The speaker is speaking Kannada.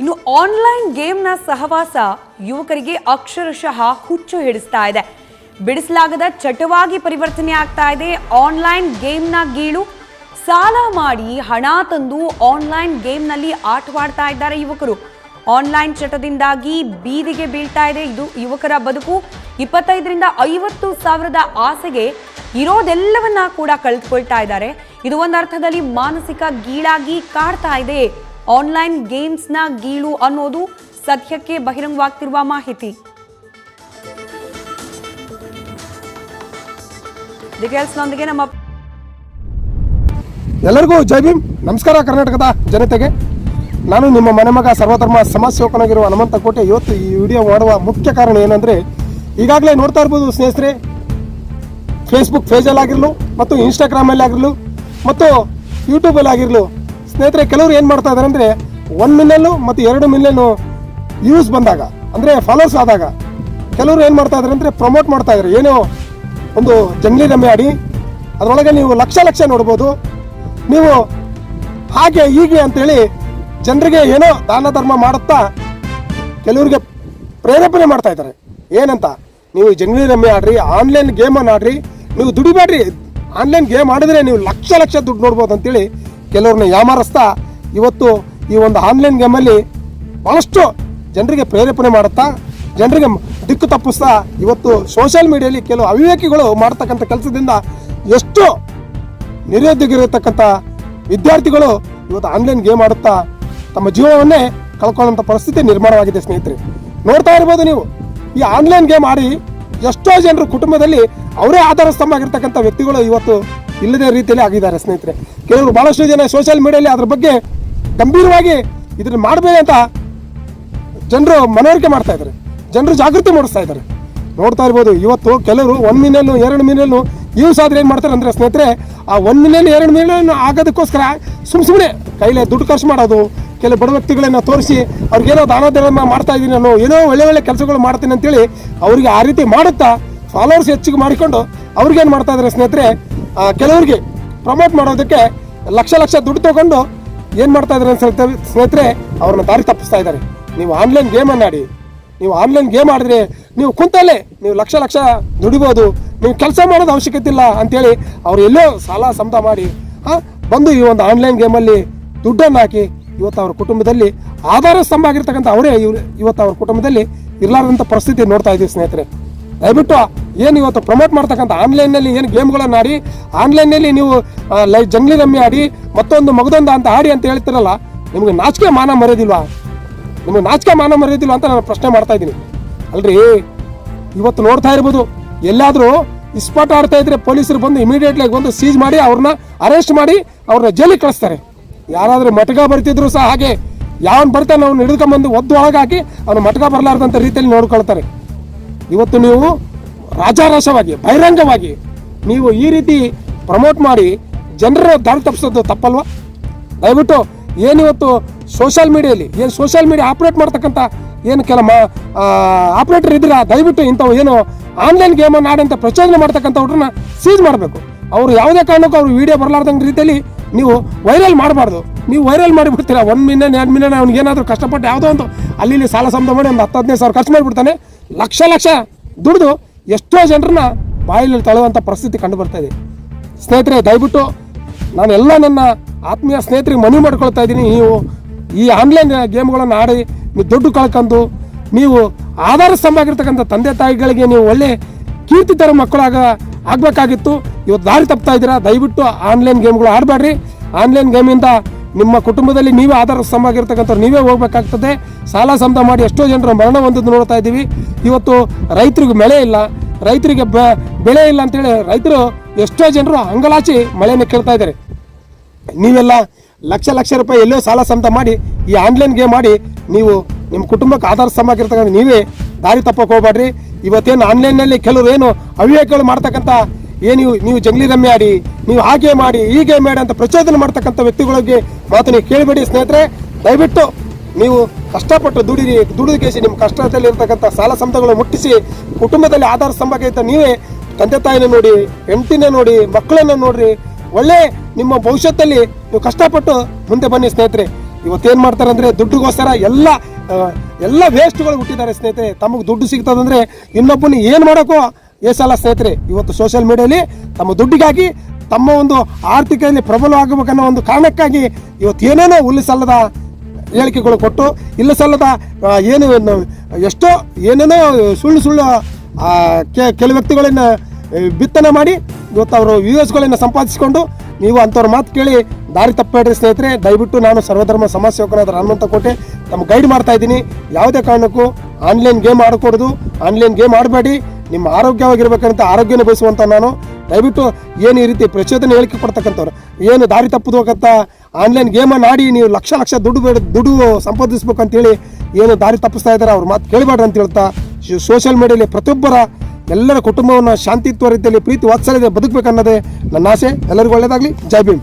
ಇನ್ನು ಆನ್ಲೈನ್ ಗೇಮ್ನ ಸಹವಾಸ ಯುವಕರಿಗೆ ಅಕ್ಷರಶಃ ಹುಚ್ಚು ಹಿಡಿಸ್ತಾ ಇದೆ. ಬಿಡಿಸಲಾಗದ ಚಟವಾಗಿ ಪರಿವರ್ತನೆ ಆಗ್ತಾ ಇದೆ. ಆನ್ಲೈನ್ ಗೇಮ್ನ ಗೀಳು ಸಾಲ ಮಾಡಿ ಹಣ ತಂದು ಆನ್ಲೈನ್ ಗೇಮ್ನಲ್ಲಿ ಆಟವಾಡ್ತಾ ಇದ್ದಾರೆ ಯುವಕರು. ಆನ್ಲೈನ್ ಚಟದಿಂದಾಗಿ ಬೀದಿಗೆ ಬೀಳ್ತಾ ಇದೆ ಇದು ಯುವಕರ ಬದುಕು. ಇಪ್ಪತ್ತೈದರಿಂದ ಐವತ್ತು ಸಾವಿರದ ಆಸೆಗೆ ಇರೋದೆಲ್ಲವನ್ನ ಕೂಡ ಕಳೆದುಕೊಳ್ತಾ ಇದ್ದಾರೆ. ಇದು ಒಂದು ಅರ್ಥದಲ್ಲಿ ಮಾನಸಿಕ ಗೀಳಾಗಿ ಕಾಡ್ತಾ ಇದೆ. ಆನ್ಲೈನ್ ಗೇಮ್ಸ್ನ ಗೀಳು ಅನ್ನೋದು ಸದ್ಯಕ್ಕೆ ಬಹಿರಂಗವಾಗ್ತಿರುವ ಮಾಹಿತಿ. ಡೀಟೇಲ್ಸ್ನೊಂದಿಗೆ ನಮ್ಮ ಎಲ್ಲರಿಗೂ ಜೈ ಭೀಮ್. ನಮಸ್ಕಾರ ಕರ್ನಾಟಕದ ಜನತೆಗೆ. ನಾನು ನಿಮ್ಮ ಮನೆ ಮಗ ಸರ್ವಧರ್ಮ ಸಮಾಜ ಸೇವಕನಾಗಿರುವ ಹನುಮಂತ ಕೋಟೆ. ಇವತ್ತು ಈ ವಿಡಿಯೋ ಮಾಡುವ ಮುಖ್ಯ ಕಾರಣ ಏನಂದರೆ, ಈಗಾಗಲೇ ನೋಡ್ತಾ ಇರ್ಬೋದು ಸ್ನೇಹಿತರೆ ಫೇಸ್ಬುಕ್ ಪೇಜಲ್ಲಿ ಆಗಿರಲು ಮತ್ತು ಇನ್ಸ್ಟಾಗ್ರಾಮಲ್ಲಿ ಆಗಿರಲು ಮತ್ತು ಯೂಟ್ಯೂಬಲ್ಲಿ ಆಗಿರಲು ಸ್ನೇಹಿತರೆ, ಕೆಲವರು ಏನು ಮಾಡ್ತಾ ಇದ್ದಾರೆ ಅಂದರೆ ಒನ್ ಮಿಲಿಯನ್ನು ಮತ್ತು ಎರಡು ಮಿಲಿಯನ್ನು ವ್ಯೂಸ್ ಬಂದಾಗ, ಅಂದರೆ ಫಾಲೋವರ್ಸ್ ಆದಾಗ ಕೆಲವರು ಏನು ಮಾಡ್ತಾ ಇದ್ದಾರೆ ಅಂದರೆ ಪ್ರಮೋಟ್ ಮಾಡ್ತಾ ಇದ್ದಾರೆ ಏನೋ ಒಂದು ಜಂಗ್ಲಿ ರಮ್ಮೆ ಆಡಿ, ಅದರೊಳಗೆ ನೀವು ಲಕ್ಷ ಲಕ್ಷ ನೋಡ್ಬೋದು. ನೀವು ಹಾಗೆ ಹೀಗೆ ಅಂತೇಳಿ ಜನರಿಗೆ ಏನೋ ದಾನ ಧರ್ಮ ಮಾಡುತ್ತಾ ಕೆಲವರಿಗೆ ಪ್ರೇರೇಪಣೆ ಮಾಡ್ತಾ ಇದ್ದಾರೆ ಏನಂತ? ನೀವು ಜಂಗ್ಲಿ ರಮ್ಮೆ ಆಡ್ರಿ ಆನ್ಲೈನ್ ಗೇಮನ್ನು ಆಡ್ರಿ, ನೀವು ದುಡಿಬೇಡ್ರಿ. ಆನ್ಲೈನ್ ಗೇಮ್ ಆಡಿದ್ರೆ ನೀವು ಲಕ್ಷ ಲಕ್ಷ ದುಡ್ಡು ನೋಡ್ಬೋದು ಅಂತೇಳಿ ಕೆಲವ್ರನ್ನ ಯಾಮಾರಿಸ್ತಾ ಇವತ್ತು ಈ ಒಂದು ಆನ್ಲೈನ್ ಗೇಮಲ್ಲಿ ಭಾಳಷ್ಟು ಜನರಿಗೆ ಪ್ರೇರೇಪಣೆ ಮಾಡುತ್ತಾ, ಜನರಿಗೆ ದಿಕ್ಕು ತಪ್ಪಿಸ್ತಾ ಇವತ್ತು ಸೋಷಿಯಲ್ ಮೀಡಿಯಲ್ಲಿ ಕೆಲವು ಅವಿವೇಕಿಗಳು ಮಾಡ್ತಕ್ಕಂಥ ಕೆಲಸದಿಂದ ಎಷ್ಟು ನಿರುದ್ಯೋಗಿರತಕ್ಕಂಥ ವಿದ್ಯಾರ್ಥಿಗಳು ಇವತ್ತು ಆನ್ಲೈನ್ ಗೇಮ್ ಆಡುತ್ತಾ ತಮ್ಮ ಜೀವನವನ್ನೇ ಕಳ್ಕೊಳ್ಳುವಂಥ ಪರಿಸ್ಥಿತಿ ನಿರ್ಮಾಣವಾಗಿದೆ ಸ್ನೇಹಿತರೆ. ನೋಡ್ತಾ ಇರ್ಬೋದು ನೀವು, ಈ ಆನ್ಲೈನ್ ಗೇಮ್ ಆಡಿ ಎಷ್ಟೋ ಜನರು ಕುಟುಂಬದಲ್ಲಿ ಅವರೇ ಆಧಾರ ಸ್ತಂಭ ಆಗಿರ್ತಕ್ಕಂಥ ವ್ಯಕ್ತಿಗಳು ಇವತ್ತು ಇಲ್ಲದೇ ರೀತಿಯಲ್ಲಿ ಆಗಿದ್ದಾರೆ ಸ್ನೇಹಿತರೆ. ಕೆಲವರು ಬಹಳಷ್ಟು ಜನ ಸೋಷಿಯಲ್ ಮೀಡಿಯಲ್ಲಿ ಅದ್ರ ಬಗ್ಗೆ ಗಂಭೀರವಾಗಿ ಮಾಡಬೇಕು ಮಾಡಬೇಕಂತ ಜನರು ಮನವರಿಕೆ ಮಾಡ್ತಾ ಇದ್ದಾರೆ. ಜನರು ಜಾಗೃತಿ ಮೂಡಿಸ್ತಾ ಇದ್ದಾರೆ. ನೋಡ್ತಾ ಇರ್ಬೋದು, ಇವತ್ತು ಕೆಲವರು ಒಂದು ಮಿನಲ್ಲು ಎರಡು ಮೀನಲ್ಲೂ ಯೂಸ್ ಆದ್ರೆ ಏನು ಮಾಡ್ತಾರೆ ಅಂದರೆ ಸ್ನೇಹಿತರೆ, ಆ ಒಂದು ಮಿಲಿಯನ್ ಎರಡು ಮಿಲಿಯನ್ ಆಗೋದಕ್ಕೋಸ್ಕರ ಸುಮ್ ಸುಮ್ಮನೆ ಕೈಲೇ ದುಡ್ಡು ಖರ್ಚು ಮಾಡೋದು ಕೆಲವು ಬಡ ವ್ಯಕ್ತಿಗಳನ್ನ ತೋರಿಸಿ ಅವ್ರಿಗೇನೋ ದಾನ ಧರ್ಮ ಮಾಡ್ತಾ ಇದ್ದೀನಿ ನಾನು ಏನೋ ಒಳ್ಳೆ ಒಳ್ಳೆ ಕೆಲಸಗಳು ಮಾಡ್ತೀನಿ ಅಂತೇಳಿ ಅವ್ರಿಗೆ ಆ ರೀತಿ ಮಾಡುತ್ತಾ ಫಾಲೋವರ್ಸ್ ಹೆಚ್ಚಿಗೆ ಮಾಡಿಕೊಂಡು ಅವ್ರಿಗೇನು ಮಾಡ್ತಾ ಇದ್ದಾರೆ ಸ್ನೇಹಿತರೆ ಕೆಲವರಿಗೆ ಪ್ರಮೋಟ್ ಮಾಡೋದಕ್ಕೆ ಲಕ್ಷ ಲಕ್ಷ ದುಡ್ಡು ತಗೊಂಡು ಏನು ಮಾಡ್ತಾ ಇದ್ದಾರೆ ಸ್ನೇಹಿತರೆ, ಅವ್ರನ್ನ ದಾರಿ ತಪ್ಪಿಸ್ತಾ ಇದ್ದಾರೆ ನೀವು ಆನ್ಲೈನ್ ಗೇಮನ್ನು ಆಡಿ. ನೀವು ಆನ್ಲೈನ್ ಗೇಮ್ ಆಡಿದ್ರೆ ನೀವು ಕುಂತಲ್ಲೇ ನೀವು ಲಕ್ಷ ಲಕ್ಷ ದುಡಿಬೋದು. ನೀವು ಕೆಲಸ ಮಾಡೋದು ಅವಶ್ಯಕತೆ ಇಲ್ಲ ಅಂತೇಳಿ ಅವ್ರು ಎಲ್ಲೋ ಸಾಲ ಸಮದ ಮಾಡಿ ಬಂದು ಈ ಒಂದು ಆನ್ಲೈನ್ ಗೇಮಲ್ಲಿ ದುಡ್ಡನ್ನು ಹಾಕಿ ಇವತ್ತು ಅವ್ರ ಕುಟುಂಬದಲ್ಲಿ ಆಧಾರ ಸ್ತಂಭ ಆಗಿರ್ತಕ್ಕಂಥ ಅವರೇ ಇವ್ರು ಇವತ್ತು ಅವ್ರ ಕುಟುಂಬದಲ್ಲಿ ಇರಲಾರ್ದಂಥ ಪರಿಸ್ಥಿತಿ ನೋಡ್ತಾ ಇದ್ದೀವಿ ಸ್ನೇಹಿತರೆ. ದಯವಿಟ್ಟು ಏನು ಇವತ್ತು ಪ್ರಮೋಟ್ ಮಾಡ್ತಕ್ಕಂಥ ಆನ್ಲೈನ್ನಲ್ಲಿ ಏನು ಗೇಮ್ಗಳನ್ನು ಆಡಿ ಆನ್ಲೈನ್ನಲ್ಲಿ ನೀವು ಲೈ ಜಂಗ್ಲಿ ರಮ್ಮಿ ಆಡಿ, ಮತ್ತೊಂದು ಮಗದೊಂದು ಅಂತ ಆಡಿ ಅಂತ ಹೇಳ್ತಿರಲ್ಲ, ನಿಮಗೆ ನಾಚಿಕೆ ಮಾನ ಮರೆಯೋದಿಲ್ವಾ? ನಿಮಗೆ ನಾಚಿಕೆ ಮಾನ ಮರೆಯೋದಿಲ್ವಾ ಅಂತ ನಾನು ಪ್ರಶ್ನೆ ಮಾಡ್ತಾ ಇದ್ದೀನಿ. ಅಲ್ರಿ, ಇವತ್ತು ನೋಡ್ತಾ ಇರ್ಬೋದು, ಎಲ್ಲಾದರೂ ಇಸ್ಪಾಟ್ ಆಡ್ತಾ ಇದ್ರೆ ಪೊಲೀಸರು ಬಂದು ಇಮಿಡಿಯೇಟ್ಲಿ ಬಂದು ಸೀಜ್ ಮಾಡಿ, ಅವ್ರನ್ನ ಅರೆಸ್ಟ್ ಮಾಡಿ, ಅವ್ರನ್ನ ಜೈಲಿಗೆ ಕಳಿಸ್ತಾರೆ. ಯಾರಾದರೂ ಮಟಕ ಬರ್ತಿದ್ರು ಸಹ ಹಾಗೆ, ಯಾವನ್ ಬರ್ತಾನೆ ಅವ್ನು ಹಿಡ್ಕೊಂಬಂದು ಒದ್ದು ಒಳಗಾಕಿ, ಅವನು ಮಟಕ ಬರಲಾರ್ದಂಥ ರೀತಿಯಲ್ಲಿ ನೋಡ್ಕೊಳ್ತಾರೆ. ಇವತ್ತು ನೀವು ರಾಜಾರಾಶವಾಗಿ, ಬಹಿರಂಗವಾಗಿ ನೀವು ಈ ರೀತಿ ಪ್ರಮೋಟ್ ಮಾಡಿ ಜನರ ದಾರಿ ತಪ್ಪಿಸೋದು ತಪ್ಪಲ್ವಾ? ದಯವಿಟ್ಟು ಏನಿವತ್ತು ಸೋಷಿಯಲ್ ಮೀಡಿಯಲ್ಲಿ ಏನು ಸೋಷಿಯಲ್ ಮೀಡಿಯಾ ಆಪ್ರೇಟ್ ಮಾಡ್ತಕ್ಕಂಥ ಏನು ಕೆಲ ಮಾ ಆಪ್ರೇಟರ್ ಇದ್ದೀರಾ? ದಯವಿಟ್ಟು ಇಂಥವು ಏನು ಆನ್ಲೈನ್ ಗೇಮನ್ನು ಆಡಂತ ಪ್ರಚೋದನೆ ಮಾಡ್ತಕ್ಕಂಥವ್ರನ್ನ ಸೀಜ್ ಮಾಡಬೇಕು. ಅವರು ಯಾವುದೇ ಕಾರಣಕ್ಕೂ ಅವ್ರು ವಿಡಿಯೋ ಬರಲಾರ್ದಂಗೆ ರೀತಿಯಲ್ಲಿ ನೀವು ವೈರಲ್ ಮಾಡಬಾರ್ದು. ನೀವು ವೈರಲ್ ಮಾಡಿಬಿಡ್ತೀರಾ ಒಂದು ಮಿಲಿಯನ್ ಎರಡು ಮಿಲಿಯನ್ ಅವ್ನಿಗೆ ಏನಾದರೂ ಕಷ್ಟಪಟ್ಟು ಯಾವುದೋ ಒಂದು ಅಲ್ಲಿ ಸಾಲ ಸಂಬಂಧ ಮಾಡಿ ಒಂದು ಹತ್ತು, ಹದಿನೈದು ಸಾವಿರ ಖರ್ಚು ಮಾಡಿಬಿಡ್ತಾನೆ. ಲಕ್ಷ ಲಕ್ಷ ದುಡಿದು ಎಷ್ಟೋ ಜನರನ್ನ ಬಾಯಲ್ಲಿ ತಳ್ಳುವಂಥ ಪರಿಸ್ಥಿತಿ ಕಂಡು ಬರ್ತಾ ಇದೆ. ಸ್ನೇಹಿತರೆ, ದಯವಿಟ್ಟು ನಾನೆಲ್ಲ ನನ್ನ ಆತ್ಮೀಯ ಸ್ನೇಹಿತರಿಗೆ ಮನವಿ ಮಾಡ್ಕೊಳ್ತಾ ಇದ್ದೀನಿ. ನೀವು ಈ ಆನ್ಲೈನ್ ಗೇಮ್ಗಳನ್ನು ಆಡಿ, ನೀವು ದುಡ್ಡು ಕಳ್ಕೊಂಡು, ನೀವು ಆಧಾರ ಸ್ತಂಭಾಗಿರ್ತಕ್ಕಂಥ ತಂದೆ ತಾಯಿಗಳಿಗೆ ನೀವು ಒಳ್ಳೆ ಕೀರ್ತಿ ತರ ಮಕ್ಕಳಾಗ ಆಗಬೇಕಾಗಿತ್ತು. ಇವತ್ತು ದಾರಿ ತಪ್ತಾ ಇದ್ದೀರಾ? ದಯವಿಟ್ಟು ಆನ್ಲೈನ್ ಗೇಮ್ಗಳು ಆಡಬೇಡ್ರಿ. ಆನ್ಲೈನ್ ಗೇಮಿಂದ ನಿಮ್ಮ ಕುಟುಂಬದಲ್ಲಿ ನೀವೇ ಆಧಾರ ಸ್ತಂಭ ಆಗಿರ್ತಕ್ಕಂಥವ್ರು ನೀವೇ ಹೋಗ್ಬೇಕಾಗ್ತದೆ. ಸಾಲ ಸಮದ ಮಾಡಿ ಎಷ್ಟೋ ಜನರು ಮರಣ ಹೊಂದದ್ದು ನೋಡ್ತಾ ಇದ್ದೀವಿ. ಇವತ್ತು ರೈತರಿಗೆ ಮಳೆ ಇಲ್ಲ. ರೈತರಿಗೆ ಬೆಳೆ ಇಲ್ಲ ಅಂತೇಳಿ ರೈತರು ಎಷ್ಟೋ ಜನರು ಅಂಗಲಾಚಿ ಮಳೆಯನ್ನು ಕೇಳ್ತಾ ಇದ್ದಾರೆ. ನೀವೆಲ್ಲ ಲಕ್ಷ ಲಕ್ಷ ರೂಪಾಯಿ ಎಲ್ಲೋ ಸಾಲ ಸಮತ ಮಾಡಿ ಈ ಆನ್ಲೈನ್ ಗೇಮ್ ಮಾಡಿ ನೀವು ನಿಮ್ಮ ಕುಟುಂಬಕ್ಕೆ ಆಧಾರ ಸ್ತಂಭ ನೀವೇ ದಾರಿ ತಪ್ಪಕ್ಕೆ ಹೋಗ್ಬೇಡ್ರಿ. ಇವತ್ತೇನು ಆನ್ಲೈನ್ನಲ್ಲಿ ಕೆಲವರು ಏನು ಅವಿವೇಕಗಳು ಮಾಡ್ತಕ್ಕಂಥ ಏನು ನೀವು ನೀವು ಜಂಗ್ಲಿ ರಮ್ಯ ಆಡಿ, ನೀವು ಹಾಗೆ ಮಾಡಿ, ಹೀಗೆ ಮಾಡಿ ಅಂತ ಪ್ರಚೋದನೆ ಮಾಡ್ತಕ್ಕಂಥ ವ್ಯಕ್ತಿಗಳಿಗೆ ಮಾತು ನೀವು ಕೇಳಬೇಡಿ ಸ್ನೇಹಿತರೆ. ದಯವಿಟ್ಟು ನೀವು ಕಷ್ಟಪಟ್ಟು ದುಡಿರಿ ದುಡಿದು ಕೇಸಿ ನಿಮ್ಮ ಕಷ್ಟದಲ್ಲಿ ಇರ್ತಕ್ಕಂಥ ಸಾಲ ಸಂಬಂಧಗಳು ಮುಟ್ಟಿಸಿ, ಕುಟುಂಬದಲ್ಲಿ ಆಧಾರ ಸ್ತಂಭಕ್ಕೆ ನೀವೇ ತಂದೆ ತಾಯಿನ ನೋಡಿ, ಹೆಂಡತಿನ ನೋಡಿ, ಮಕ್ಕಳನ್ನ ನೋಡ್ರಿ. ಒಳ್ಳೆ ನಿಮ್ಮ ಭವಿಷ್ಯದಲ್ಲಿ ನೀವು ಕಷ್ಟಪಟ್ಟು ಮುಂದೆ ಬನ್ನಿ ಸ್ನೇಹಿತರೆ. ಇವತ್ತೇನು ಮಾಡ್ತಾರೆ ಅಂದರೆ ದುಡ್ಡುಗೋಸ್ಕರ ಎಲ್ಲ ಎಲ್ಲ ವೇಸ್ಟ್ಗಳು ಹುಟ್ಟಿದ್ದಾರೆ ಸ್ನೇಹಿತರೆ. ತಮಗೆ ದುಡ್ಡು ಸಿಗ್ತದಂದ್ರೆ ಇನ್ನೊಬ್ಬನ ಏನು ಮಾಡೋಕ್ಕೋ ಏಸಲ್ಲ ಸ್ನೇಹಿತರೆ ಇವತ್ತು ಸೋಷಿಯಲ್ ಮೀಡಿಯಲ್ಲಿ ತಮ್ಮ ದುಡ್ಡಿಗಾಗಿ ತಮ್ಮ ಒಂದು ಆರ್ಥಿಕದಲ್ಲಿ ಪ್ರಬಲವಾಗಬೇಕನ್ನೋ ಒಂದು ಕಾರಣಕ್ಕಾಗಿ ಇವತ್ತು ಏನೇನೋ ಉಲ್ಲಿಸಲ್ಲದ ಹೇಳಿಕೆಗಳು ಕೊಟ್ಟು ಇಲ್ಲ ಸಲ್ಲದ ಏನು ಎಷ್ಟೋ ಏನೇನೋ ಸುಳ್ಳು ಸುಳ್ಳು ಆ, ಕೆ- ಕೆಲವು ವ್ಯಕ್ತಿಗಳನ್ನ ಬಿತ್ತನೆ ಮಾಡಿ ಇವತ್ತು ಅವರು ವ್ಯೂಯರ್ಸ್ಗಳನ್ನ ಸಂಪಾದಿಸಿಕೊಂಡು ನೀವು ಅಂಥವ್ರ ಮಾತು ಕೇಳಿ ದಾರಿ ತಪ್ಪಬೇಡ್ರಿ ಸ್ನೇಹಿತರೆ. ದಯವಿಟ್ಟು ನಾನು ಸರ್ವಧರ್ಮ ಸಮಾಜ ಸೇವಕನಾದ ಹನುಮಂತ ಕೋಟೆ ತಮ್ಮ ಗೈಡ್ ಮಾಡ್ತಾ ಇದ್ದೀನಿ. ಯಾವುದೇ ಕಾರಣಕ್ಕೂ ಆನ್ಲೈನ್ ಗೇಮ್ ಆಡಕೂಡದು ಆನ್ಲೈನ್ ಗೇಮ್ ಆಡಬೇಡಿ. ನಿಮ್ಮ ಆರೋಗ್ಯವಾಗಿರ್ಬೇಕಂತ ಆರೋಗ್ಯನ ಬಯಸುವಂಥ ನಾನು, ದಯವಿಟ್ಟು ಏನು ಈ ರೀತಿ ಪ್ರಚೋದನೆ ಹೇಳಿಕೆ ಕೊಡ್ತಕ್ಕಂಥವ್ರು, ಏನು ದಾರಿ ತಪ್ಪುದಕ್ಕಂತ ಆನ್ಲೈನ್ ಗೇಮನ್ನು ಆಡಿ ನೀವು ಲಕ್ಷ ಲಕ್ಷ ದುಡ್ಡು ಬೇಡ ದುಡ್ಡು ಸಂಪಾದಿಸ್ಬೇಕು ಅಂತೇಳಿ ಏನು ದಾರಿ ತಪ್ಪಿಸ್ತಾ ಇದ್ದಾರೆ ಅವ್ರ ಮಾತು ಕೇಳಬೇಡ್ರಿ ಅಂತ ಹೇಳ್ತಾ ಸೋಷಿಯಲ್ ಮೀಡಿಯಲ್ಲಿ ಪ್ರತಿಯೊಬ್ಬರ ಎಲ್ಲರ ಕುಟುಂಬವನ್ನು ಶಾಂತಿತ್ವ ರೀತಿಯಲ್ಲಿ ಪ್ರೀತಿ ವಾತ್ಸಲ್ಯದ ಬದುಕಬೇಕನ್ನೋದೇ ನನ್ನ ಆಸೆ. ಎಲ್ಲರಿಗೂ ಒಳ್ಳೆಯದಾಗಲಿ ಜೈ ಭೀಮ್.